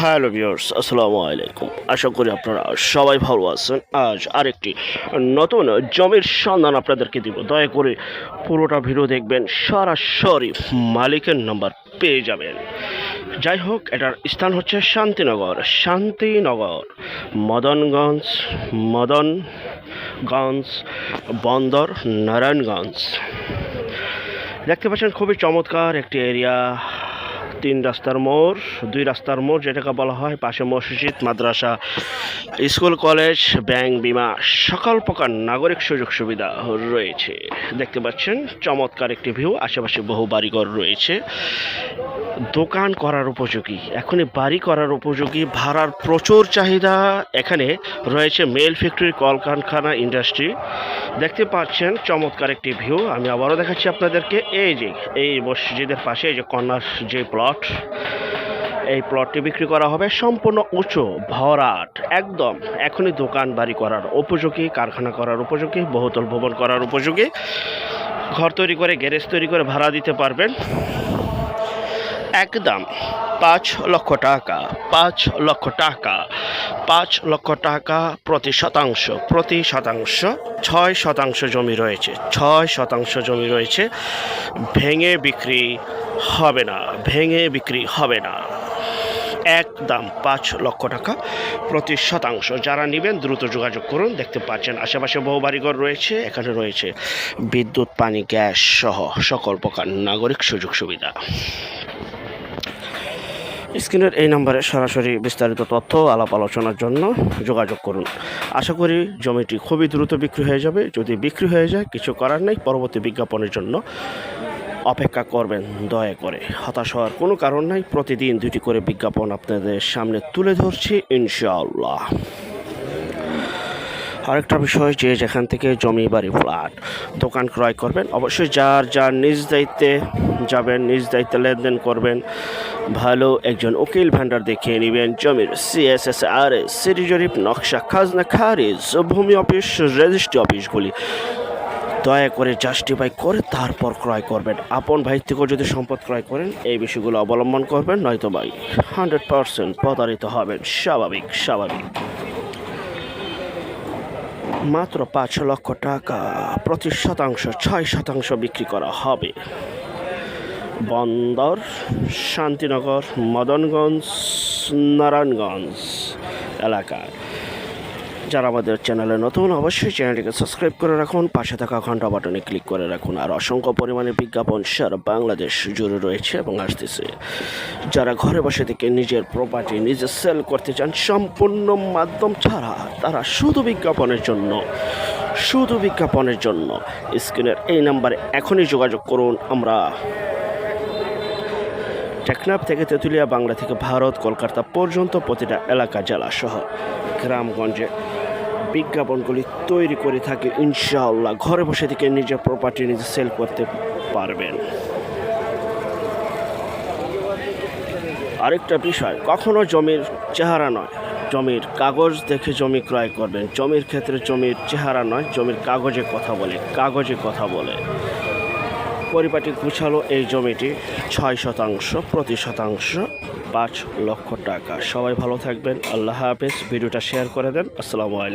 Hello viewers, আসসালামু আলাইকুম। আশা করি আপনারা সবাই ভালো আছেন। আজ আরেকটি নতুন জমির সন্ধান আপনাদেরকে দিব। দয়া করে পুরোটা ভিডিও দেখবেন, সরাসরি মালিকের নাম্বার পেয়ে যাবেন। যাই হোক, এটার স্থান হচ্ছে শান্তিনগর। শান্তিনগর, মদনগঞ্জ মদনগঞ্জ বন্দর, নারায়ণগঞ্জ। দেখতে পাচ্ছেন খুবই চমৎকার একটি এরিয়া। তিন রাস্তার মোড়, দুই রাস্তার মোড় যেটাকে বলা হয় পাশে মসজিদ, মাদ্রাসা, স্কুল, কলেজ, ব্যাংক, বিমা, সকল প্রকার নাগরিক সুযোগ সুবিধা রয়েছে। দেখতে পাচ্ছেন, চমৎকার একটি ভিউ আশেপাশে বহু বাড়িঘর রয়েছে। দোকান করার উপযোগী, এখনই বাড়ি করার উপযোগী, ভাড়ার প্রচুর চাহিদা। এখানে রয়েছে মেল ফ্যাক্টরি, কলকারখানা ইন্ডাস্ট্রি। দেখতে পাচ্ছেন, চমৎকার একটি ভিউ। আমি আবারও দেখাচ্ছি আপনাদেরকে। এই যে, এই মসজিদের পাশে এই যে কর্নার, যে প্লট, এই প্লটটি বিক্রি করা হবে সম্পূর্ণ উঁচু, ভরাট, একদম। এখনই দোকান বাড়ি করার উপযোগী, কারখানা করার উপযোগী, বহুতল ভবন করার উপযোগী। ঘর তৈরি করে, গ্যারেজ তৈরি করে ভাড়া দিতে পারবেন। একদম পাঁচ লক্ষ টাকা, পাঁচ লক্ষ টাকা, পাঁচ লক্ষ টাকা প্রতি শতাংশ প্রতি শতাংশ ছয় শতাংশ জমি রয়েছে, ছয় শতাংশ জমি রয়েছে, ভেঙে বিক্রি হবে না, ভেঙে বিক্রি হবে না। একদম পাঁচ লক্ষ টাকা প্রতি শতাংশ। যারা নেবেন দ্রুত যোগাযোগ করুন, দেখতে পাচ্ছেন আশেপাশে বহু বাড়িঘর রয়েছে, এখানে রয়েছে বিদ্যুৎ, পানি, গ্যাস সহ সকল প্রকার নাগরিক সুযোগ সুবিধা। স্ক্রিনের এই নম্বরে সরাসরি বিস্তারিত তথ্য, আলাপ আলোচনার জন্য যোগাযোগ করুন। আশা করি জমিটি খুবই দ্রুত বিক্রি হয়ে যাবে। যদি বিক্রি হয়ে যায়, কিছু করার নেই, পরবর্তী বিজ্ঞাপনের জন্য অপেক্ষা করবেন, দয়া করে। হতাশ হওয়ার কোনো কারণ নাই। প্রতিদিন দুটি করে বিজ্ঞাপন আপনাদের সামনে তুলে ধরছি, ইনশাআল্লাহ। আরেকটা বিষয় যে যেখান থেকে জমি বাড়ি ফ্ল্যাট দোকান ক্রয় করবেন, অবশ্যই যার যার নিজ দায়িত্বে যাবেন, নিজ দায়িত্বে লেনদেন করবেন, ভালো একজন উকিল ভান্ডার দেখিয়ে নেবেন। জমির সিএসএস আর সিটি জরিপ, নকশা, খাজনা, খারিজ, ভূমি অফিস, রেজিস্ট্রি অফিসগুলি। দয়া করে জাস্টিফাই করে তারপর ক্রয় করবেন। আপন ভাই থেকেও যদি সম্পদ ক্রয় করেন, এই বিষয়গুলো অবলম্বন করবেন, নয়তো ভাই হান্ড্রেড পারসেন্ট প্রতারিত হবেন। স্বাভাবিক স্বাভাবিক। মাত্র পাঁচ লক্ষ টাকা। প্রতি শতাংশ, ছয় শতাংশ বিক্রি করা হবে। বন্দর, শান্তিনগর, মদনগঞ্জ, নারায়ণগঞ্জ এলাকায়। যারা আমাদের চ্যানেলে নতুন, অবশ্যই চ্যানেলটিকে সাবস্ক্রাইব করে রাখুন, পাশে থাকা ঘণ্টা বাটনে ক্লিক করে রাখুন, আর অসংখ্য পরিমাণে বিজ্ঞাপন সারা বাংলাদেশ জুড়ে রয়েছে এবং আসতেছে। যারা ঘরে বসে থেকে নিজের প্রপার্টি নিজে সেল করতে চান, সম্পূর্ণ মাধ্যম ছাড়া তারা শুধু বিজ্ঞাপনের জন্য, শুধু বিজ্ঞাপনের জন্য। স্ক্রিনের এই নাম্বারে এখনই যোগাযোগ করুন, আমরা টেকনাফ থেকে তেঁতুলিয়া, বাংলা থেকে ভারত, কলকাতা পর্যন্ত প্রতিটা এলাকা জেলা সহ গ্রামগঞ্জে বিজ্ঞাপনগুলি তৈরি করে থাকে, ইনশাআল্লাহ। ঘরে বসে থেকে নিজের প্রপার্টি নিজে সেল করতে পারবেন। আরেকটা বিষয়, কখনো জমির চেহারা নয়। জমির কাগজ দেখে জমি ক্রয় করবেন। জমির ক্ষেত্রে জমির চেহারা নয়, জমির কাগজে কথা বলে, কাগজে কথা বলে। পরিপাটি গুছালো এই জমিটি ছয় শতাংশ, প্রতি শতাংশ পাঁচ লক্ষ টাকা। সবাই ভালো থাকবেন, আল্লাহ হাফেজ। ভিডিওটা শেয়ার করে দেন। আসসালামু আলাইকুম।